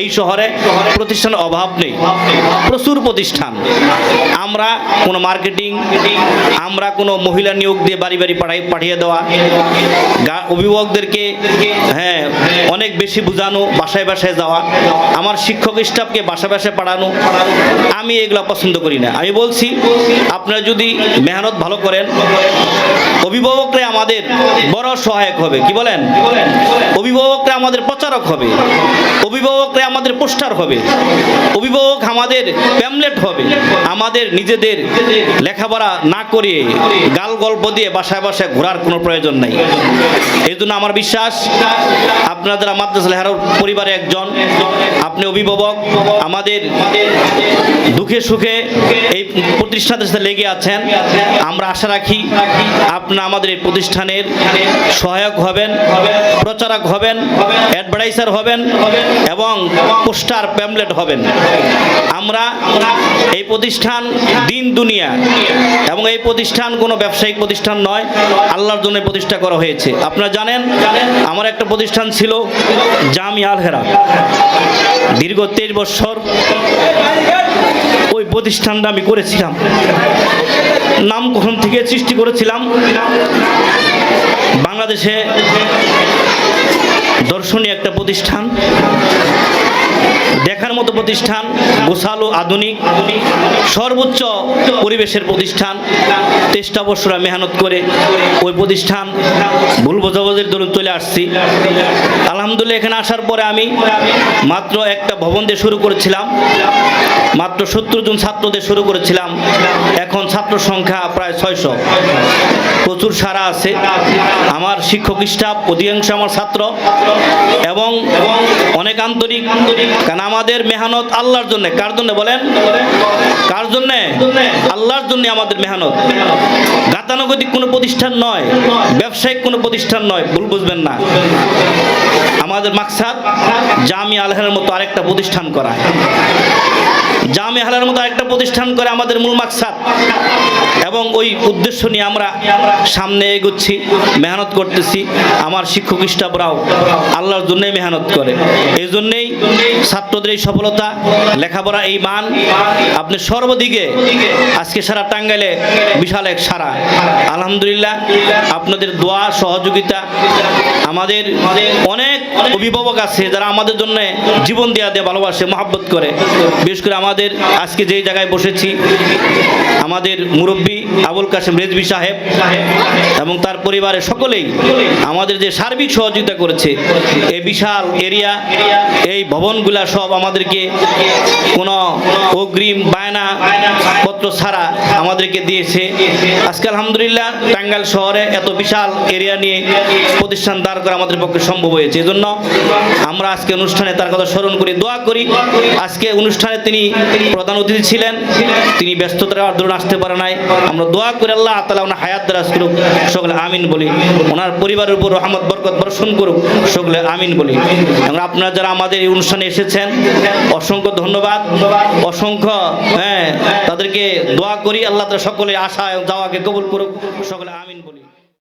এই শহরে প্রতিষ্ঠানের অভাব নেই। প্রচুর প্রতিষ্ঠান। আমরা কোনো মার্কেটিং, আমরা কোনো মহিলা নিয়োগ দিয়ে বাড়ি বাড়ি পাঠাই, পাঠিয়ে দেওয়া। অভিভাবকদেরকে হ্যাঁ অনেক বেশি বোঝানো, বাসায় বাসায় যাওয়া। আমার শিক্ষক স্টাফকে বাসা বাসায় পাঠানো। আমি এগুলো পছন্দ করি না। আমি বলছি, আপনারা যদি মেহনত ভালো করেন অভিভাবকরা আমাদের বড় সহায়ক হবে। কি বলেন? অভিভাবকরা আমাদের প্রচারক হবে। অভিভাবকরা আমাদের পোস্টার হবে। অভিভাবক আমাদের প্যামলেট হবে। আমাদের নিজেদের লেখাপড়া না করে গাল গল্প দিয়ে বাসায় বাসায় ঘোরার কোনো প্রয়োজন নাই। এই জন্য আমার বিশ্বাস, আপনারা যারা মাদ্রাসা লেহার পরিবারে একজন, আপনি অভিভাবক, আমাদের দুঃখে সুখে এই প্রতিষ্ঠানের সাথে লেগে আছেন। আমরা আশা রাখি আপনারা আমাদের এই প্রতিষ্ঠানের সহায়ক হবেন, প্রচারক হবেন অ্যাডভার্টাইজার হবেন এবং পোস্টার প্যামলেট হবেন। আমরা এই প্রতিষ্ঠান দিন দুনিয়া এবং এই প্রতিষ্ঠান কোনো ব্যবসায়িক প্রতিষ্ঠান নয়, আল্লাহর জন্য প্রতিষ্ঠা করা হয়েছে। আপনারা জানেন, আমার একটা প্রতিষ্ঠান ছিল জামি আলহেরা দীর্ঘ তেইশ বছর ওই প্রতিষ্ঠানটা আমি করেছিলাম। নাম কখন থেকে সৃষ্টি করেছিলাম? বাংলাদেশে দর্শনীয় একটা প্রতিষ্ঠান। দেখার মতো প্রতিষ্ঠান গোসালো আধুনিক, সর্বোচ্চ পরিবেশের প্রতিষ্ঠান। তেষ্টা বছরা মেহনত করে ওই প্রতিষ্ঠান ভুল বোঝাবুঝির দরুন চলে আসছি। আলহামদুলিল্লাহ, এখানে আসার পরে আমি মাত্র একটা ভবন দিয়ে শুরু করেছিলাম। মাত্র সত্তর জন ছাত্রদের শুরু করেছিলাম। এখন ছাত্র সংখ্যা প্রায় ছয়শো। প্রচুর সারা আছে। আমার শিক্ষক স্টাফ, অধিকাংশ আমার ছাত্র এবং অনেক আন্তরিক কারণ আমাদের মেহনত আল্লাহর জন্য। কার জন্য বলেন? কার জন্য? আল্লাহর জন্য আমাদের মেহনত। গাতানুগতিক কোনো প্রতিষ্ঠান নয়, ব্যবসায়িক কোনো প্রতিষ্ঠান নয়, ভুল বুঝবেন না। আমাদের মাকসাদ জামি আলহের মতো আরেকটা প্রতিষ্ঠান করা জামে হালার মতো একটা প্রতিষ্ঠান করে আমাদের মূল মাকসাদ। এবং ওই উদ্দেশ্য নিয়ে আমরা সামনে এগোচ্ছি, মেহনত করতেছি। আমার শিক্ষক স্টাফরাও আল্লাহর জন্যই মেহনত করে। এই জন্যেই ছাত্রদের এই সফলতা, লেখাপড়া এই মান আপনি সর্বদিকে আজকে সারা টাঙ্গাইলে বিশাল এক সারা। আলহামদুলিল্লাহ, আপনাদের দোয়া, সহযোগিতা আমাদের অনেক অভিভাবক আছে যারা আমাদের জন্য জীবন দেওয়া দিয়ে ভালোবাসে, মহাব্বত করে। বিশেষ করে আমাদের আজকে যেই জায়গায় বসেছি, আমাদের মুরব্বী আবুল কাসেম রেজবি সাহেব এবং তার পরিবারের সকলেই আমাদের যে সার্বিক সহযোগিতা করেছে, এই বিশাল এরিয়া, এই ভবনগুলা সব আমাদেরকে কোনো অগ্রিম বায়না পত্র ছাড়া আমাদেরকে দিয়েছে। আজকে আলহামদুলিল্লাহ টাঙ্গাইল শহরে এত বিশাল এরিয়া নিয়ে প্রতিষ্ঠান দাঁড় করা আমাদের পক্ষে সম্ভব হয়েছে। এই জন্য আমরা আজকে অনুষ্ঠানে তার কথা স্মরণ করি, দোয়া করি। আজকে অনুষ্ঠানে তিনি প্রধান অতিথি ছিলেন, তিনি ব্যস্ততার দরুন আসতে পারে নাই। আমরা দোয়া করি, আল্লাহ তালা ওনার হায়াত দ্বারা সকলে আমিন বলি। ওনার পরিবারের উপর রহমত বরকত বর্ষণ করুক, সকলে আমিন বলি। এবং আপনারা যারা আমাদের এই অনুষ্ঠানে এসেছেন, অসংখ্য ধন্যবাদ। অসংখ্য হ্যাঁ তাদেরকে দোয়া করি, আল্লাহ তালা সকলে আশা যাওয়াকে কবুল করুক, সকলে আমিন।